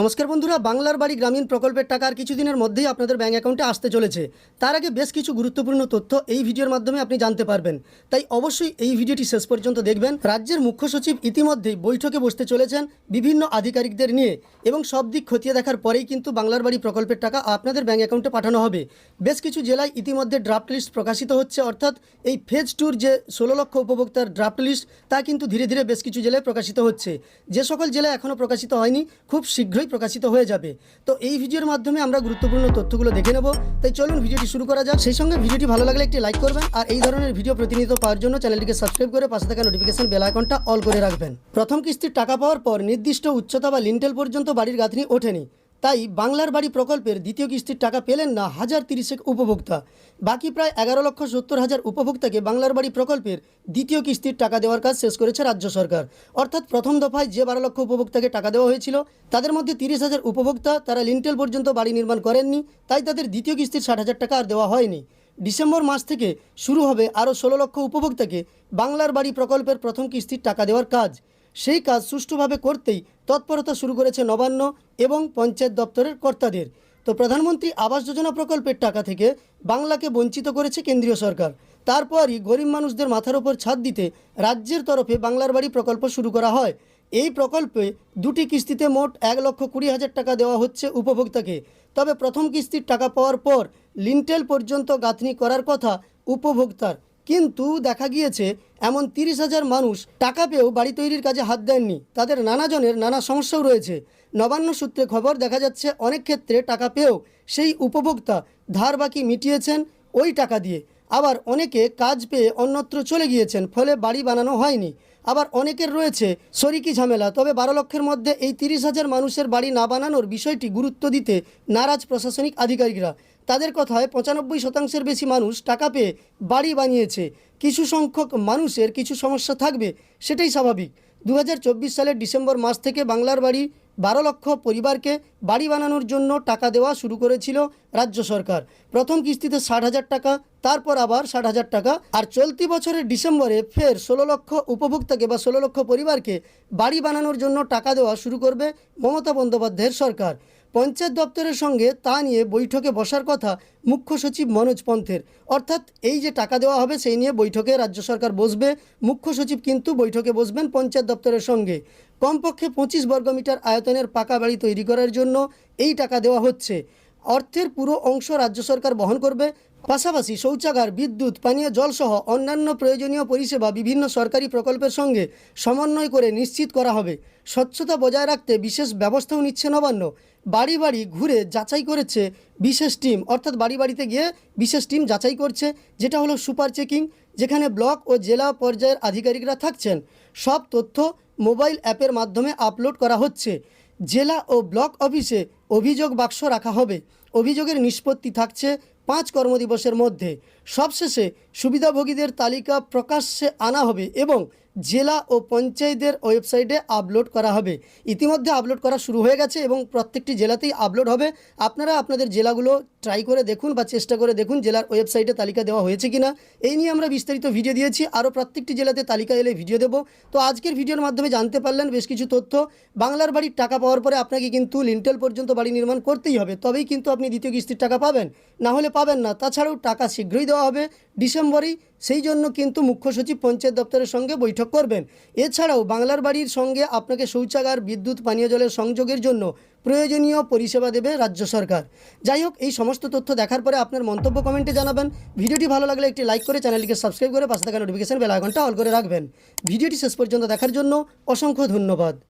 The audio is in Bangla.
নমস্কার বন্ধুরা, বাংলার বাড়ি গ্রামীণ প্রকল্পের টাকা আর কিছুদিনের মধ্যেই আপনাদের ব্যাঙ্ক অ্যাকাউন্টে আসতে চলেছে। তার আগে বেশ কিছু গুরুত্বপূর্ণ তথ্য এই ভিডিওর মাধ্যমে আপনি জানতে পারবেন। তাই অবশ্যই এই ভিডিওটি শেষ পর্যন্ত দেখবেন। রাজ্যের মুখ্য সচিব ইতিমধ্যেই বৈঠকে বসতে চলেছেন বিভিন্ন আধিকারিকদের নিয়ে এবং সব দিক খতিয়ে দেখার পরেই কিন্তু বাংলার বাড়ি প্রকল্পের টাকা আপনাদের ব্যাঙ্ক অ্যাকাউন্টে পাঠানো হবে। বেশ কিছু জেলায় ইতিমধ্যে ড্রাফট লিস্ট প্রকাশিত হচ্ছে, অর্থাৎ এই ফেজ টুর যে ষোলো লক্ষ উপভোক্তার ড্রাফট লিস্ট তা কিন্তু ধীরে ধীরে বেশ কিছু জেলায় প্রকাশিত হচ্ছে। যে সকল জেলায় এখনও প্রকাশিত হয়নি, খুব শীঘ্রই প্রকাশিত হয়ে যাবে। তো এই ভিডিওর মাধ্যমে আমরা গুরুত্বপূর্ণ তথ্যগুলো দেখে নেব। তাই চলুন ভিডিওটি শুরু করা যাক। সেই সঙ্গে ভিডিওটি ভালো লাগলে একটি লাইক করবেন আর এই ধরনের ভিডিও প্রতিনিয়ত পাওয়ার জন্য চ্যানেলটিকে সাবস্ক্রাইব করে পাশে থাকা নোটিফিকেশন বেল আইকনটা অল করে রাখবেন। প্রথম কিস্তির টাকা পাওয়ার পর নির্দিষ্ট উচ্চতা বা লিন্টেল পর্যন্ত বাড়ির গাঁথনি ওঠেনি। তাই বাংলার বাড়ি প্রকল্পের দ্বিতীয় কিস্তির টাকা পেলেন না হাজার তিরিশেক উপভোক্তা। বাকি প্রায় এগারো লক্ষ সত্তর হাজার উপভোক্তাকে বাংলার বাড়ি প্রকল্পের দ্বিতীয় কিস্তির টাকা দেওয়ার কাজ শেষ করেছে রাজ্য সরকার। অর্থাৎ প্রথম দফায় যে বারো লক্ষ উপভোক্তাকে টাকা দেওয়া হয়েছিল, তাদের মধ্যে তিরিশ হাজার উপভোক্তা তারা লিন্টেল পর্যন্ত বাড়ি নির্মাণ করেননি, তাই তাদের দ্বিতীয় কিস্তির ষাট হাজার টাকা আর দেওয়া হয়নি। ডিসেম্বর মাস থেকে শুরু হবে আরও ষোলো লক্ষ উপভোক্তাকে বাংলার বাড়ি প্রকল্পের প্রথম কিস্তির টাকা দেওয়ার কাজ। সেই কাজ সুষ্ঠুভাবে করতেই তৎপরতা শুরু করেছে নবান্ন এবং পঞ্চায়েত দপ্তরের কর্তাদের। তো প্রধানমন্ত্রী আবাস যোজনা প্রকল্পের টাকা থেকে বাংলাকে বঞ্চিত করেছে কেন্দ্রীয় সরকার। তারপরই গরিব মানুষদের মাথার ওপর ছাদ দিতে রাজ্যের তরফে বাংলার বাড়ি প্রকল্প শুরু করা হয়। এই প্রকল্পে দুটি কিস্তিতে মোট এক লক্ষ কুড়ি হাজার টাকা দেওয়া হচ্ছে উপভোক্তাকে। তবে প্রথম কিস্তির টাকা পাওয়ার পর লিন্টেল পর্যন্ত গাঁথনি করার কথা উপভোক্তার। কিন্তু দেখা গিয়েছে এমন তিরিশ হাজার মানুষ টাকা পেয়েও বাড়ি তৈরির কাজে হাত দেননি। তাদের নানাজনের নানা সমস্যাও রয়েছে। নবান্ন সূত্রে খবর দেখা যাচ্ছে, অনেক ক্ষেত্রে টাকা পেয়েও সেই উপভোক্তা ধার বাকি মিটিয়েছেন ওই টাকা দিয়ে। আবার অনেকে কাজ পেয়ে অন্যত্র চলে গিয়েছেন, ফলে বাড়ি বানানো হয়নি। আবার অনেকের রয়েছে শরিকি ঝামেলা, তবে বারো লক্ষের মধ্যে এই তিরিশ হাজার মানুষের বাড়ি না বানানোর বিষয়টি গুরুত্ব দিতে নারাজ প্রশাসনিক আধিকারিকরা। তাদের কথায় পঁচানব্বই শতাংশের বেশি মানুষ টাকা পেয়ে বাড়ি বানিয়েছে। কিছু সংখ্যক মানুষের কিছু সমস্যা থাকবে, সেটাই স্বাভাবিক। দু হাজার চব্বিশ সালের ডিসেম্বর মাস থেকে বাংলার বাড়ি বারো লক্ষ পরিবারকে বাড়ি বানানোর জন্য টাকা দেওয়া শুরু করেছিল রাজ্য সরকার। প্রথম কিস্তিতে ষাট হাজার টাকা, তারপর আবার ষাট হাজার টাকা। আর চলতি বছরের ডিসেম্বরে ফের ষোলো লক্ষ উপভোক্তাকে বা ষোলো লক্ষ পরিবারকে বাড়ি বানানোর জন্য টাকা দেওয়া শুরু করবে মমতা বন্দ্যোপাধ্যায়ের সরকার। পঞ্চায়েত দপ্তরের সঙ্গে তা নিয়ে বৈঠকে বসার কথা মুখ্য সচিব মনোজ পন্থের। অর্থাৎ এই যে টাকা দেওয়া হবে সেই নিয়ে বৈঠকে রাজ্য সরকার বসবে। মুখ্য সচিব কিন্তু বৈঠকে বসবেন পঞ্চায়েত দপ্তরের সঙ্গে। কমপক্ষে পঁচিশ বর্গমিটার আয়তনের পাকা বাড়ি তৈরি করার জন্য এই টাকা দেওয়া হচ্ছে। অর্থের পুরো অংশ রাজ্য সরকার বহন করবে। পাশাপাশি শৌচাগার, বিদ্যুৎ, পানীয় জলসহ অন্যান্য প্রয়োজনীয় পরিষেবা বিভিন্ন সরকারি প্রকল্পের সঙ্গে সমন্বয় করে নিশ্চিত করা হবে। স্বচ্ছতা বজায় রাখতে বিশেষ ব্যবস্থাও নিচ্ছে নবান্ন। বাড়ি বাড়ি ঘুরে যাচাই করেছে বিশেষ টিম। অর্থাৎ বাড়ি বাড়িতে গিয়ে বিশেষ টিম যাচাই করছে, যেটা হলো সুপার চেকিং, যেখানে ব্লক ও জেলা পর্যায়ের আধিকারিকরা থাকছেন। সব তথ্য মোবাইল অ্যাপের মাধ্যমে আপলোড করা হচ্ছে। জেলা ও ব্লক অফিসে অভিযোগ বাক্স রাখা হবে। অভিযোগের নিষ্পত্তি থাকছে পাঁচ কর্মদিবসের মধ্যে। সবশেষে সুবিধাভোগীদের তালিকা প্রকাশ্যে আনা হবে এবং জেলা ও পঞ্চায়েতের ওয়েবসাইটে আপলোড করা হবে। ইতিমধ্যে আপলোড করা শুরু হয়ে গেছে এবং প্রত্যেকটি জেলাতেই আপলোড হবে। আপনারা আপনাদের জেলাগুলো ট্রাই করে দেখুন বা চেষ্টা করে দেখুন জেলার ওয়েবসাইটে তালিকা দেওয়া হয়েছে কিনা। এই নিয়ে আমরা বিস্তারিত ভিডিও দিয়েছি। আরও প্রত্যেকটি জেলাতে তালিকা এলে ভিডিও দেবো। তো আজকের ভিডিওর মাধ্যমে জানতে পারলেন বেশ কিছু তথ্য। বাংলার বাড়ির টাকা পাওয়ার পরে আপনাকে কিন্তু লিন্টেল পর্যন্ত বাড়ি নির্মাণ করতেই হবে। তবেই কিন্তু আপনি দ্বিতীয় কিস্তির টাকা পাবেন। না হলে পাবেন না। তাছাড়াও টাকা শীঘ্রই দেওয়া হবে। ডিসেম্বরেই, সেই জন্য কিন্তু মুখ্য সচিব পঞ্চায়েত দপ্তরের সঙ্গে বৈঠক করবেন। এছাড়াও বাংলার বাড়ির সঙ্গে আপনাকে শৌচাগার, বিদ্যুৎ, পানীয় জলের সংযোগের জন্য প্রয়োজনীয় পরিষেবা দেবে রাজ্য সরকার। যাই হোক, এই সমস্ত তথ্য দেখার পরে আপনার মন্তব্য কমেন্টে জানাবেন। ভিডিওটি ভালো লাগলে একটি লাইক করে চ্যানেলটিকে সাবস্ক্রাইব করে পাশে থাকা নোটিফিকেশন বেল আইকনটা অল করে রাখবেন। ভিডিওটি শেষ পর্যন্ত দেখার জন্য অসংখ্য ধন্যবাদ।